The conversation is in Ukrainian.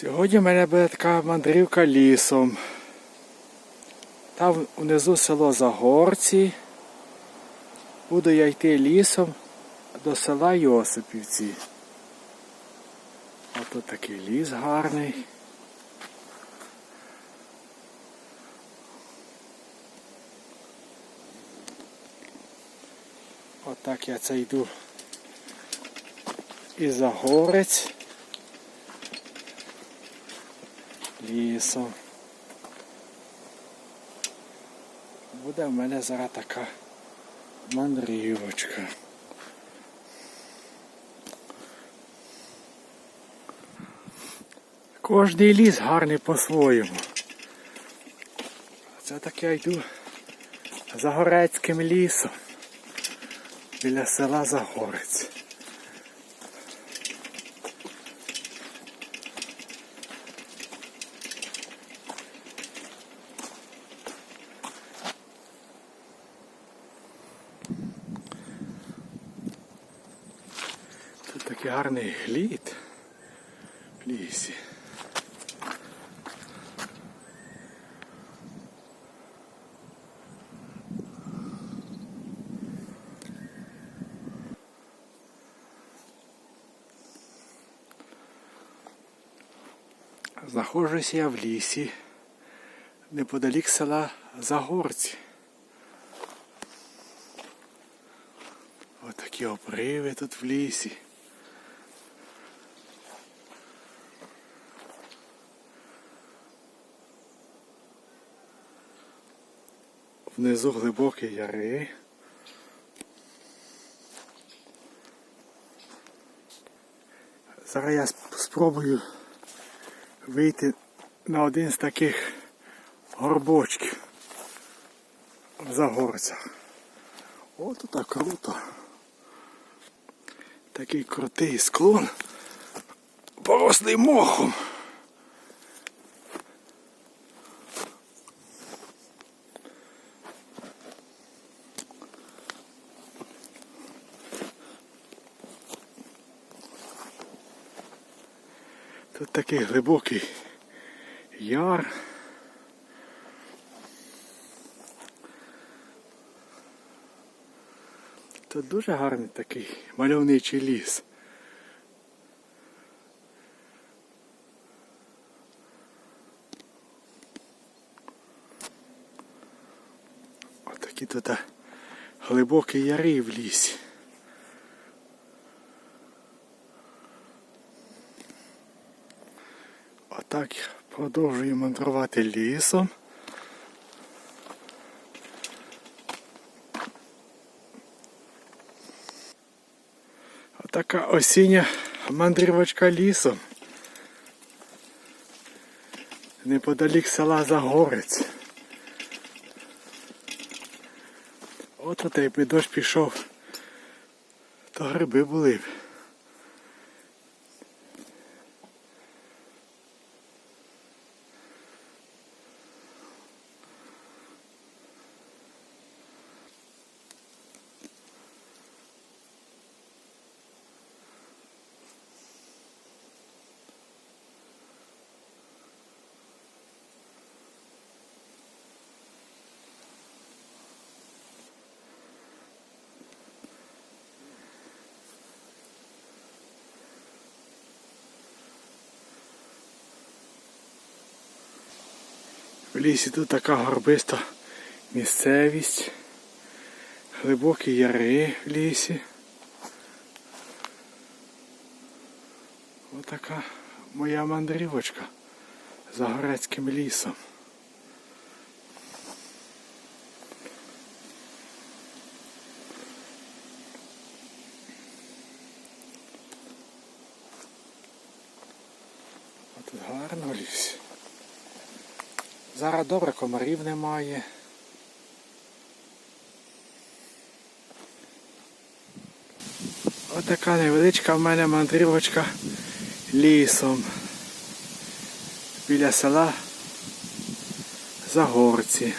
Сьогодні в мене буде така мандрівка лісом. Там внизу село Загорці. Буду я йти лісом до села Йосипівці. Тут такий ліс гарний. Отак я це йду і Загорець лісом. Буде в мене зараз така мандрівочка. Кожний ліс гарний по-своєму. Це так я йду Загорецьким лісом біля села Загорець. Такий гарний глід в лісі. Знаходжуся я в лісі, неподалік села Загорці. Отакі обриви тут в лісі. Внизу глибокі яри. Зараз я спробую вийти на один з таких горбочків в Загорцях. О, тут так круто. Такий крутий склон. Порослий мохом. Тут такий глибокий яр. Тут дуже гарний такий мальовничий ліс. Отакі тут глибокі яри в лісі. Отак продовжую мандрувати лісом. Отака осіння мандрівочка лісом. Неподалік села Загорець. От от якби дощ пішов, то гриби були б. В лісі тут така горбиста місцевість, глибокі яри в лісі. Отака моя мандрівочка за горецьким лісом. А тут гарно в лісі. Зараз добре комарів немає. Отака невеличка в мене мандрівочка лісом. Біля села Загорці.